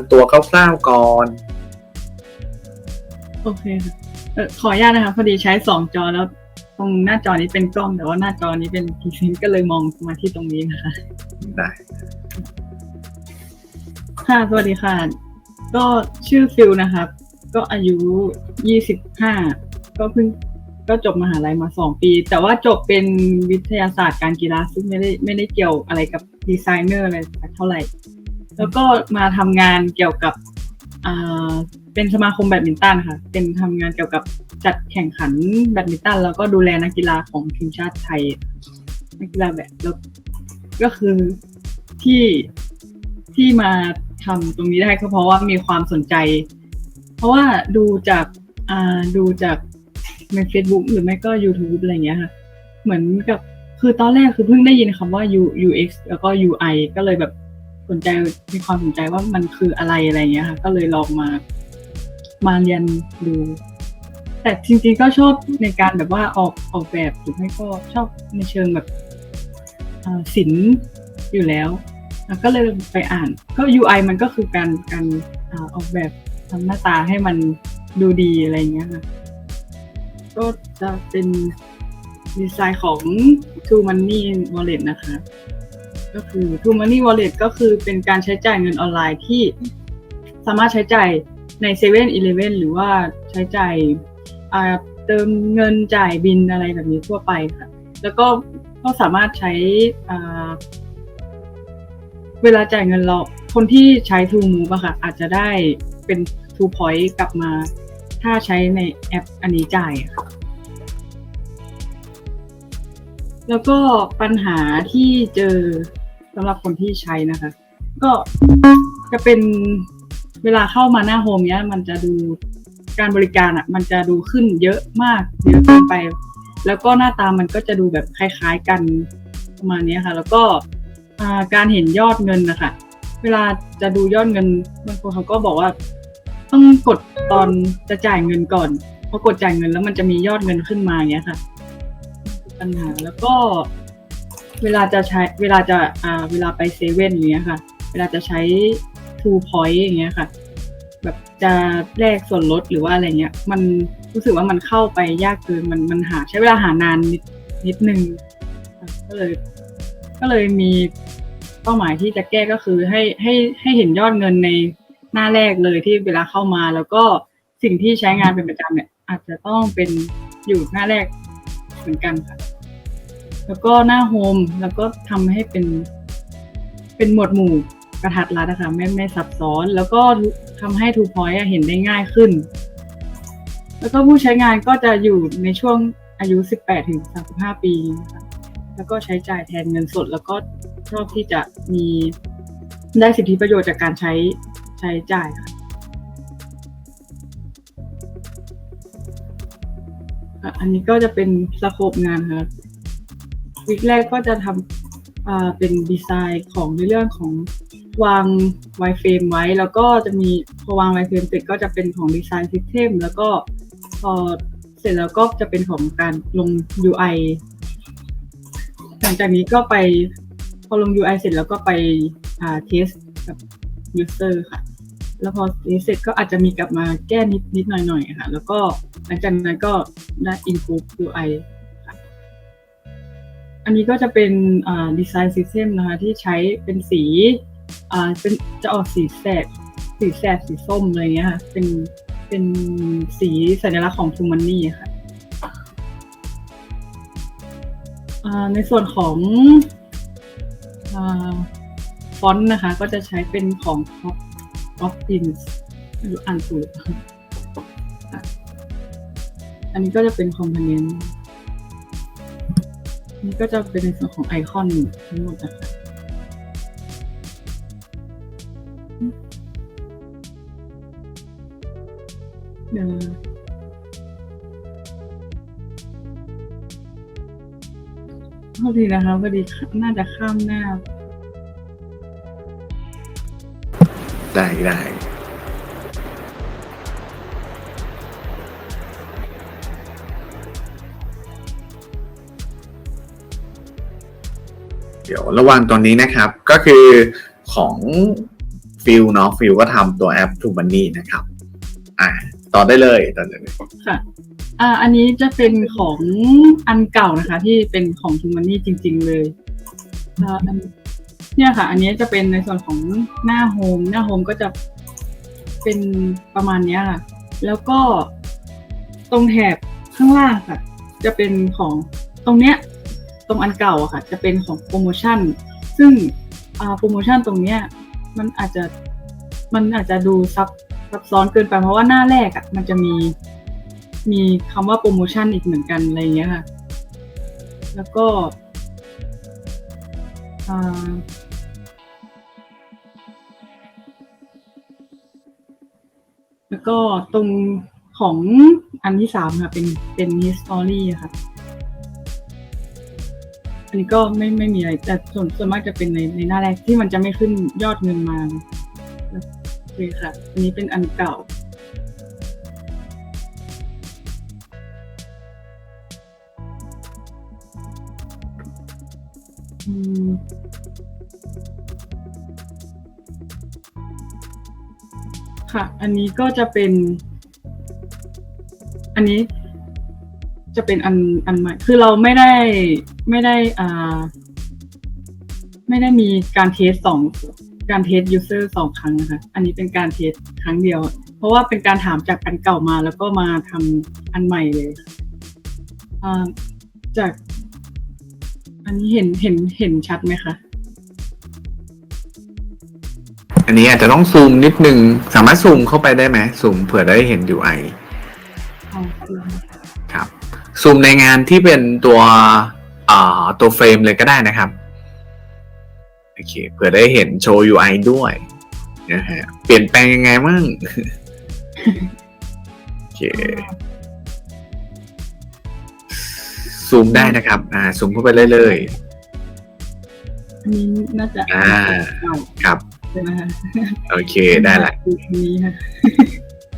ำตัวคร่าวๆก่อน โอเคค่ะเออขออนุญาตนะคะพอดีใช้สองจอแล้วตรงหน้าจอนี้เป็นกล้องแต่ว่าหน้าจอนี้เป็นพรีเซนต์ก็เลยมองมาที่ตรงนี้นะคะ ได้ ค่ะ สวัสดีค่ะ ก็ชื่อฟิลนะครับ ก็อายุยี่สิบห้าก็เพิ่งก็จบมหาลัยมาสองปี แต่ว่าจบเป็นวิทยาศาสตร์การกีฬาซึ่งไม่ได้ไม่ได้เกี่ยวอะไรกับดีไซเนอร์อะไรสักเท่าไหร่ แล้วก็มาทำงานเกี่ยวกับอ่าเป็นสมาคมแบดมินตันค่ะ เป็นทำงานเกี่ยวกับจัดแข่งขันแบดมินตัน แล้วก็ดูแลนักกีฬาของทีมชาติไทยนักกีฬาแบดแล้วก็คือที่ที่มาทำตรงนี้ได้ก็เพราะว่ามีความสนใจ เพราะว่าดูจากอ่าดูจากใน Facebook หรือไม่ก็ YouTube อะไรอย่างเงี้ยค่ะ เหมือนกับคือตอนแรกคือเพิ่งได้ยินคำว่า U UX แล้วก็ UI ก็เลยแบบ สนใจมีความสนใจว่ามันคืออะไรอะไรอย่างเงี้ยค่ะ ก็เลยลองมา มาเรียนดู แต่จริงๆก็ชอบในการแบบว่าออกออกแบบหรือไม่ก็ชอบในเชิงแบบศิลป์อยู่แล้วแล้วก็เลยไปอ่าน ก็ UI มันก็คือการการออกแบบทำหน้าตาให้มันดูดีอะไรอย่างเงี้ยค่ะ ก็จะเป็นดีไซน์ของ True Money Wallet นะคะ ก็คือ True Money Wallet ก็คือเป็นการใช้จ่ายเงินออนไลน์ที่สามารถใช้จ่ายใน7 e เ e ่ e อหรือว่าใช้จ่ายเติมเงินจ่ายบินอะไรแบบนี้ทั่วไปค่ะ แล้วก็ก็สามารถใช้เวลาจ่ายเงินเราคนที่ใช้ True Move อะค่ะ อาจจะได้เป็น True Point กลับมา ถ้าใช้ในแอปอันนี้จ่ายค่ะแล้วก็ปัญหาที่เจอ สำหรับคนที่ใช้นะคะ ก็จะเป็นเวลาเข้ามาหน้าโฮมเนี้ย มันจะดูการบริการอะ มันจะดูขึ้นเยอะมากเยอะเกินไป แล้วก็หน้าตามันก็จะดูแบบคล้ายๆกันประมาณนี้ค่ะ แล้วก็การเห็นยอดเงินนะคะเวลาจะดูยอดเงินบางคนเขาก็บอกว่า ต้องกดตอนจะจ่ายเงินก่อนพอกดจ่ายเงินแล้วมันจะมียอดเงินขึ้นมาอย่างเงี้ยค่ะ ปัญหาแล้วก็ เวลาจะใช้เวลาจะอ่าเวลาไปเซเว่นอย่างเงี้ยค่ะ เวลาจะใช้ True Point อย่างเงี้ยค่ะ แบบจะแลกส่วนลดหรือว่าอะไรเงี้ย มันรู้สึกว่ามันเข้าไปยากเกินมันมันหาใช้เวลาหานานนิดนิดนึงก็เลย ก็เลยมีเป้าหมายที่จะแก้ก็คือให้ให้ให้เห็นยอดเงินในหน้าแรกเลยที่เวลาเข้ามาแล้วก็สิ่งที่ใช้งานเป็นประจำเนี่ย อาจจะต้องเป็นอยู่หน้าแรกเหมือนกันค่ะ แล้วก็หน้าโฮมแล้วก็ทำให้เป็น เป็นหมวดหมู่กระทัดรัดนะคะไม่ไม่ซับซ้อน แล้วก็ทำให้ทูพอยต์เห็นได้ง่ายขึ้น แล้วก็ผู้ใช้งานก็จะอยู่ในช่วงอายุ 18 ถึง 35 ปีนะคะแล้วก็ใช้จ่ายแทนเงินสด แล้วก็ชอบที่จะมีได้สิทธิประโยชน์จากการใช้ใช้จ่ายค่ะอะอันนี้ก็จะเป็นสโคปงานค่ะ วิกแรกก็จะทำอ่าเป็นดีไซน์ของในเรื่องของวางไวเฟรมไว้ แล้วก็จะมีพอวางไวเฟรมเสร็จก็จะเป็นของดีไซน์ซิสเต็มแล้วก็พอเสร็จแล้วก็จะเป็นของการลง UI หลังจากนี้ก็ไปพอลง UI เสร็จแล้วก็ไปอ่าเทสกับ user ค่ะ แล้วพอเทสเสร็จก็อาจจะมีกลับมาแก้นิดนิดหน่อยหน่อยค่ะ แล้วก็หลังจากนั้นก็ได้ improve UI อันนี้ก็จะเป็นดีไซน์ซิสเต็มนะคะที่ใช้เป็นสีเป็นจะออกสีแสดสีแสดสีส้มอะไรเงี้ยค่ะเป็นเป็นสีสัญลักษณ์ของ True Money ค่ะในส่วนของอฟอนต์นะคะ ก็จะใช้เป็นของ Pop Pop Pins อ่านถูกหรือเปล่าค่ะอันนี้ก็จะเป็นคอมโพเนนต์ นี่ก็จะเป็นในส่วนของไอคอนทั้งหมดนะคะเดี๋ยวโทษทีนะคะพอดีน่าจะข้ามหน้า ได้ได้ เดี๋ยวระหว่างตอนนี้นะครับ ก็คือของฟิลเนาะฟิลก็ทำตัวแอป t ูมันนี่นะครับ อ่าต่อได้เลยต่อได้เลยค่ะอ่าอันนี้จะเป็นของอันเก่านะคะ ที่เป็นของทูมันนี่จริง ๆ เลยอันเนี่ยค่ะ อันนี้จะเป็นในส่วนของหน้าโฮมหน้าโฮมก็จะเป็นประมาณเนี้ยค่ะ แล้วก็ตรงแถบข้างล่างค่ะ จะเป็นของตรงเนี้ย ตรงอันเก่าอะค่ะ จะเป็นของโปรโมชั่น ซึ่งโปรโมชั่นตรงเนี้ยมันอาจจะมันอาจจะดูซับซับซ้อนเกินไปเพราะว่าหน้าแรกอะมันจะมีมีคำว่าโปรโมชั่นอีกเหมือนกันอะไรเงี้ยค่ะ แล้วก็แล้วก็ตรงของอันที่สามค่ะ เป็นเป็น history อะค่ะ อันนี้ก็ไม่ไม่มีอะไร แต่ส่วนส่วนมากจะเป็นในในหน้าแรกที่มันจะไม่ขึ้นยอดเงินมาโอเคค่ะ อันนี้เป็นอันเก่า อืมค่ะ อันนี้ก็จะเป็น อันนี้จะเป็นอันอันใหม่ คือเราไม่ได้ ไม่ได้อ่า ไม่ได้มีการเทสสองการเทสยูเซอร์สองครั้งนะคะ อันนี้เป็นการเทสครั้งเดียว เพราะว่าเป็นการถามจากอันเก่ามาแล้วก็มาทำอันใหม่เลยอ่าจาก อันนี้เห็นเห็นเห็นชัดไหมคะ อันนี้อาจจะต้องซูมนิดนึง สามารถซูมเข้าไปได้ไหมซูมเผื่อได้เห็น UI อ๋อคือครับซูมในงานที่เป็นตัวอ่า ตัวเฟรมเลยก็ได้นะครับโอเคเผื่อได้เห็นโชว์ UI ด้วยนะฮะเปลี่ยนแปลงยังไงมั่งโอเคซูมได้นะครับ อ่าซูมเข้าไปเลยเลยอันนี้น่าจะอ่าเก่าครับใช่ไหมคะโอเคได้ละอันนี้ค่ะ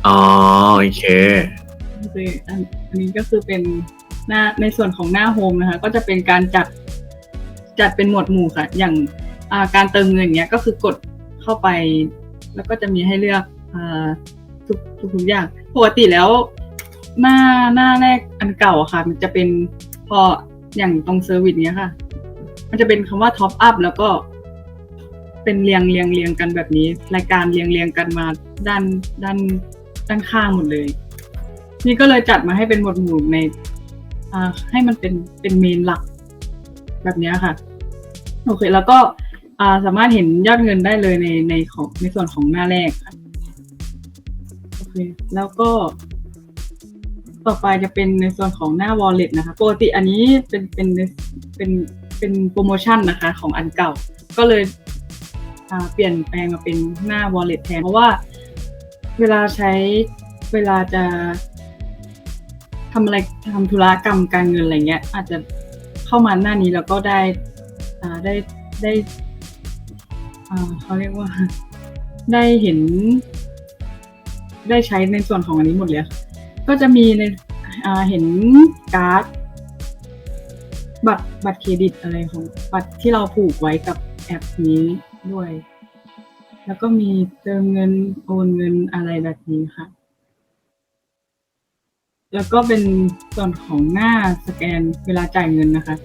อ๋อโอเคโอเคอันอันนี้ก็คือเป็น หน้าในส่วนของหน้าโฮมนะคะก็จะเป็นการจัดจัดเป็นหมวดหมู่ค่ะ อย่างาการเติมเงินอย่างเงี้ยก็คือกดเข้าไป แล้วก็จะมีให้เลือกอทุกทุกทุกอย่างปกติแล้ว หน้าหน้าแรกอันเก่าอะค่ะ มันจะเป็นพออย่างตรงเซอร์วิสเนี้ยค่ะ มันจะเป็นคำว่าท็อปอัพแล้วก็เป็นเรียงเรียงเรียงกันแบบนี้ รายการเรียงเรียงกันมาด้านด้านด้านข้างหมดเลย นี่ก็เลยจัดมาให้เป็นหมวดหมู่ใน ให้มันเป็นเป็นเมนหลักแบบนี้ค่ะ โอเค แล้วก็สามารถเห็นยอดเงินได้เลยในในของในส่วนของหน้าแรกค่ะโอเค แล้วก็ ต่อไปจะเป็นในส่วนของหน้า wallet นะคะปกติอันนี้เป็นเป็นเป็นเป็นโปรโมชั่นนะคะ ของอันเก่า ก็เลยเปลี่ยนแปลงมาเป็นหน้า wallet แทนเพราะว่าเวลาใช้เวลาจะ ทำอะไรทำธุรกรรมการเงินอะไรเงี้ย อาจจะเข้ามาหน้านี้แล้วก็ได้อ่าได้ได้อ่าเขาเรียกว่า ได้เห็น ได้ใช้ในส่วนของอันนี้หมดเลย ก็จะมีในอ่าเห็นการ์ดบัตรบัตรเครดิตอะไรของบัตรที่เราผูกไว้กับแอปนี้ด้วย แล้วก็มีเติมเงินโอนเงินอะไรแบบนี้ค่ะ แล้วก็เป็นส่วนของหน้าสแกนเวลาจ่ายเงินนะคะ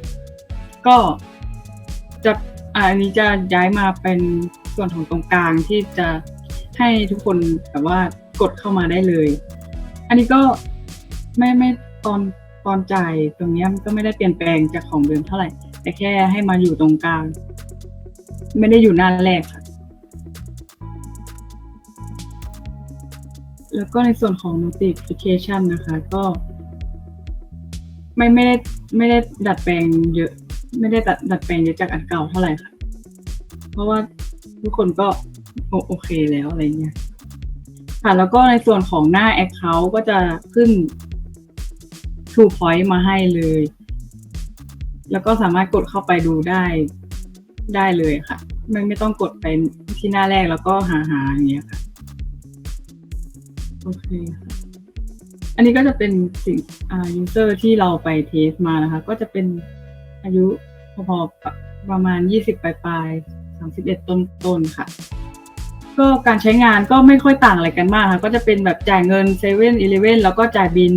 ก็จะอะอันนี้จะย้ายมาเป็นส่วนของตรงกลางที่จะให้ทุกคนแบบว่ากดเข้ามาได้เลย อันนี้ก็ไม่ไม่ตอนตอนจ่ายตรงนี้มันก็ไม่ได้เปลี่ยนแปลงจากของเดิมเท่าไหร่ แต่แค่ให้มาอยู่ตรงกลาง ไม่ได้อยู่หน้าแรกค่ะ แล้วก็ในส่วนของ notification นะคะ ก็ ไม่ไม่ได้ไม่ได้ดัดแปลงเยอะ ไม่ได้ดัดดัดแปลงเยอะจากอันเก่าเท่าไหร่ค่ะ เพราะว่าทุกคนก็โอโอเคแล้วอะไรเงี้ยค่ะแล้วก็ในส่วนของหน้า Account ก็จะขึ้น True Point มาให้เลย แล้วก็สามารถกดเข้าไปดูได้ได้เลยค่ะ ไม่ไม่ต้องกดไปที่หน้าแรกแล้วก็หาหาอย่างเงี้ยค่ะ โอเค อันนี้ก็จะเป็นสิ่งอ่า user ที่เราไปเทสมานะคะ ก็จะเป็นอายุพอๆประประมาณยี่สิบปลายๆสามสิบเอ็ดต้นๆค่ะ ก็การใช้งานก็ไม่ค่อยต่างอะไรกันมากค่ะ ก็จะเป็นแบบจ่ายเงินเซเว่นอีเลเว่นแล้วก็จ่ายบิน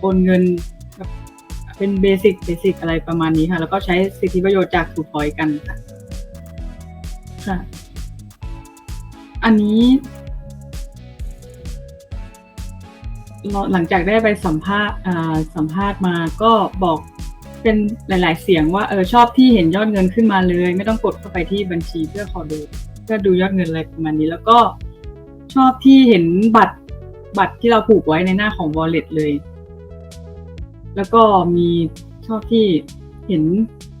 โอนเงินเป็นเบสิกเบสิกอะไรประมาณนี้ค่ะ แล้วก็ใช้สิทธิประโยชน์จากทูพอยกันค่ะ ค่ะ อันนี้ หลังจากได้ไปสัมภาษณ์สัมภาษณ์มาก็บอกเป็นหลาย ๆ เสียงว่าเออชอบที่เห็นยอดเงินขึ้นมาเลย ไม่ต้องกดเข้าไปที่บัญชีเพื่อขอดูเพื่อดูยอดเงินอะไรประมาณนี้ แล้วก็ชอบที่เห็นบัตรบัตรที่เราผูกไว้ในหน้าของ wallet เลย แล้วก็มีชอบที่เห็น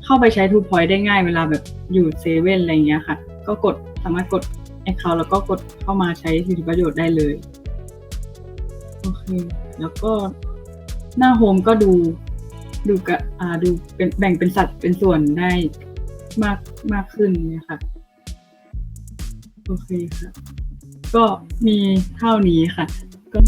เข้าไปใช้ทูพอยได้ง่ายเวลาแบบอยู่เซเว่นอะไรอย่างเงี้ยค่ะ ก็กดสามารถกด account แล้วก็กดเข้ามาใช้สิทธิประโยชน์ได้เลย โอเค แล้วก็หน้าโฮมก็ดู ดูกะอ่าดูเป็นแบ่งเป็นสัดเป็นส่วนได้มากมากขึ้นเนี่ยค่ะ โอเคค่ะ ก็มีเท่านี้ค่ะก็